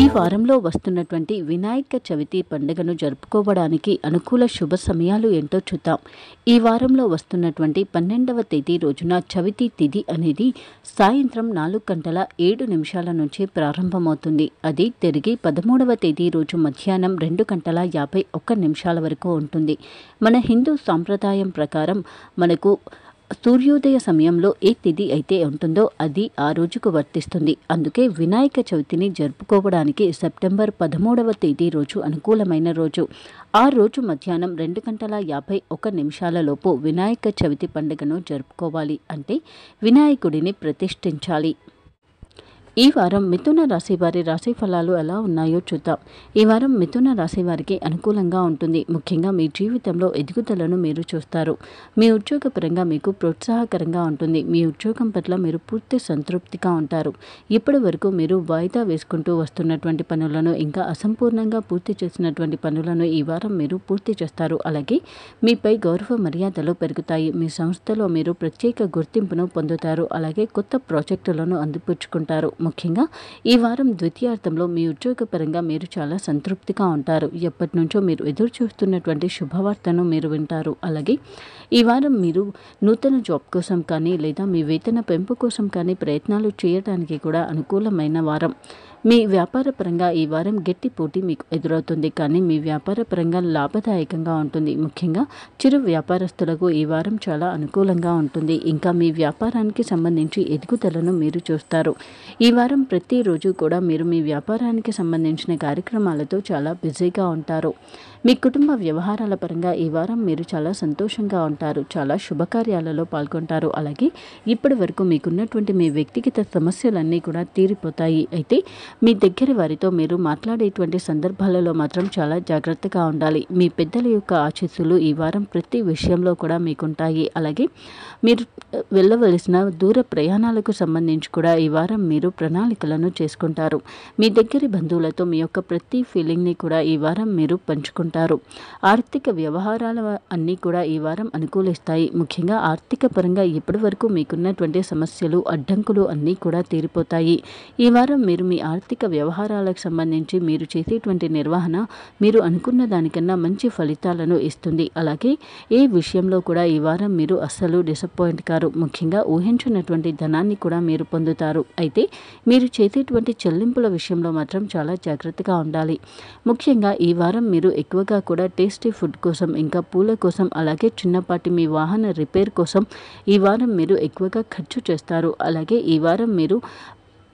ఈ వారంలో వస్తున్నటువంటి వినాయక చవితి పండుగను జరుపుకోవడానికి అనుకూల శుభ సమయాలు ఏంటో చూద్దాం. ఈ వారంలో వస్తున్నటువంటి పన్నెండవ తేదీ రోజున చవితి తిథి అనేది సాయంత్రం నాలుగు గంటల ఏడు నిమిషాల నుంచి ప్రారంభమవుతుంది. అది తిరిగి పదమూడవ తేదీ రోజు మధ్యాహ్నం రెండు గంటల యాభై ఒక్క నిమిషాల వరకు ఉంటుంది. మన హిందూ సాంప్రదాయం ప్రకారం మనకు సూర్యోదయ సమయంలో ఏ తిథి అయితే ఉంటుందో అది ఆ రోజుకు వర్తిస్తుంది. అందుకే వినాయక చవితిని జరుపుకోవడానికి సెప్టెంబర్ పదమూడవ తేదీ రోజు అనుకూలమైన రోజు. ఆ రోజు మధ్యాహ్నం రెండు గంటల యాభై ఒక్క నిమిషాలలోపు వినాయక చవితి పండుగను జరుపుకోవాలి అంటే వినాయకుడిని ప్రతిష్ఠించాలి. ఈ వారం మిథున రాశి వారి రాశి ఫలాలు ఎలా ఉన్నాయో చూద్దాం. ఈ వారం మిథున రాశి వారికి అనుకూలంగా ఉంటుంది. ముఖ్యంగా మీ జీవితంలో ఎదుగుదలను మీరు చూస్తారు. మీ ఉద్యోగపరంగా మీకు ప్రోత్సాహకరంగా ఉంటుంది. మీ ఉద్యోగం పట్ల మీరు పూర్తి సంతృప్తిగా ఉంటారు. ఇప్పటి వరకు మీరు వాయిదా వేసుకుంటూ వస్తున్నటువంటి పనులను ఇంకా అసంపూర్ణంగా పూర్తి చేసినటువంటి పనులను ఈ వారం మీరు పూర్తి చేస్తారు. అలాగే మీపై గౌరవ మర్యాదలు పెరుగుతాయి. మీ సంస్థలో మీరు ప్రత్యేక గుర్తింపును పొందుతారు. అలాగే కొత్త ప్రాజెక్టులను అందిపుచ్చుకుంటారు. ముఖ్యంగా ఈ వారం ద్వితీయార్థంలో మీ ఉద్యోగపరంగా మీరు చాలా సంతృప్తిగా ఉంటారు. ఎప్పటి నుంచో మీరు ఎదురు చూస్తున్నటువంటి శుభవార్తను మీరు వింటారు. అలాగే ఈ వారం మీరు నూతన జాబ్ కోసం కానీ లేదా మీ వేతన పెంపు కోసం కానీ ప్రయత్నాలు చేయడానికి కూడా అనుకూలమైన వారం. మీ వ్యాపార పరంగా ఈ వారం గట్టి పోటీ మీకు ఎదురవుతుంది. కానీ మీ వ్యాపార పరంగా లాభదాయకంగా ఉంటుంది. ముఖ్యంగా చిరు వ్యాపారస్తులకు ఈ వారం చాలా అనుకూలంగా ఉంటుంది. ఇంకా మీ వ్యాపారానికి సంబంధించి ఎదుగుదలను మీరు చూస్తారు. ఈ వారం ప్రతిరోజు కూడా మీరు మీ వ్యాపారానికి సంబంధించిన కార్యక్రమాలతో చాలా బిజీగా ఉంటారు. మీ కుటుంబ వ్యవహారాల పరంగా ఈ వారం మీరు చాలా సంతోషంగా ఉంటారు. చాలా శుభకార్యాలలో పాల్గొంటారు. అలాగే ఇప్పటి వరకు మీకున్నటువంటి మీ వ్యక్తిగత సమస్యలన్నీ కూడా తీరిపోతాయి. అయితే మీ దగ్గర వారితో మీరు మాట్లాడేటువంటి సందర్భాలలో మాత్రం చాలా జాగ్రత్తగా ఉండాలి. మీ పెద్దల యొక్క ఆశీస్సులు ఈ వారం ప్రతి విషయంలో కూడా మీకుంటాయి. అలాగే మీరు వెళ్ళవలసిన దూర ప్రయాణాలకు సంబంధించి కూడా ఈ వారం మీరు ప్రణాళికలను చేసుకుంటారు. మీ దగ్గర బంధువులతో మీ యొక్క ప్రతి ఫీలింగ్ని కూడా ఈ వారం మీరు పంచుకుంటారు. ఆర్థిక వ్యవహారాల అన్నీ కూడా ఈ వారం అనుకూలిస్తాయి. ముఖ్యంగా ఆర్థిక పరంగా ఇప్పటి వరకు మీకున్నటువంటి సమస్యలు అడ్డంకులు అన్నీ కూడా తీరిపోతాయి. ఈ వారం మీరు మీ ఆర్థిక వ్యవహారాలకు సంబంధించి మీరు చేసేటువంటి నిర్వహణ మీరు అనుకున్న దానికన్నా మంచి ఫలితాలను ఇస్తుంది. అలాగే ఏ విషయంలో కూడా ఈ వారం మీరు అస్సలు డిసప్పాయింట్ కారు. ముఖ్యంగా ఊహించినటువంటి ధనాన్ని కూడా మీరు పొందుతారు. అయితే మీరు చేసేటువంటి చెల్లింపుల విషయంలో మాత్రం చాలా జాగ్రత్తగా ఉండాలి. ముఖ్యంగా ఈ వారం మీరు ఎక్కువగా కూడా టేస్టీ ఫుడ్ కోసం ఇంకా పూల కోసం అలాగే చిన్నపాటి మీ వాహన రిపేర్ కోసం ఈ వారం మీరు ఎక్కువగా ఖర్చు చేస్తారు. అలాగే ఈ వారం మీరు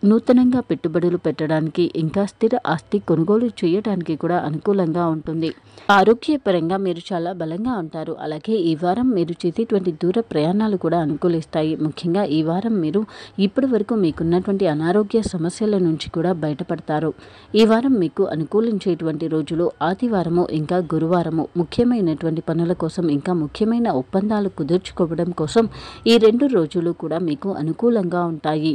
నూతనంగా పెట్టుబడులు పెట్టడానికి ఇంకా స్థిర ఆస్తి కొనుగోలు చేయడానికి కూడా అనుకూలంగా ఉంటుంది. ఆరోగ్యపరంగా మీరు చాలా బలంగా ఉంటారు. అలాగే ఈ వారం మీరు చేసేటువంటి దూర ప్రయాణాలు కూడా అనుకూలిస్తాయి. ముఖ్యంగా ఈ వారం మీరు ఇప్పటి వరకు మీకున్నటువంటి అనారోగ్య సమస్యల నుంచి కూడా బయటపడతారు. ఈ వారం మీకు అనుకూలించేటువంటి రోజులు ఆదివారము ఇంకా గురువారము. ముఖ్యమైనటువంటి పనుల కోసం ఇంకా ముఖ్యమైన ఒప్పందాలు కుదుర్చుకోవడం కోసం ఈ రెండు రోజులు కూడా మీకు అనుకూలంగా ఉంటాయి.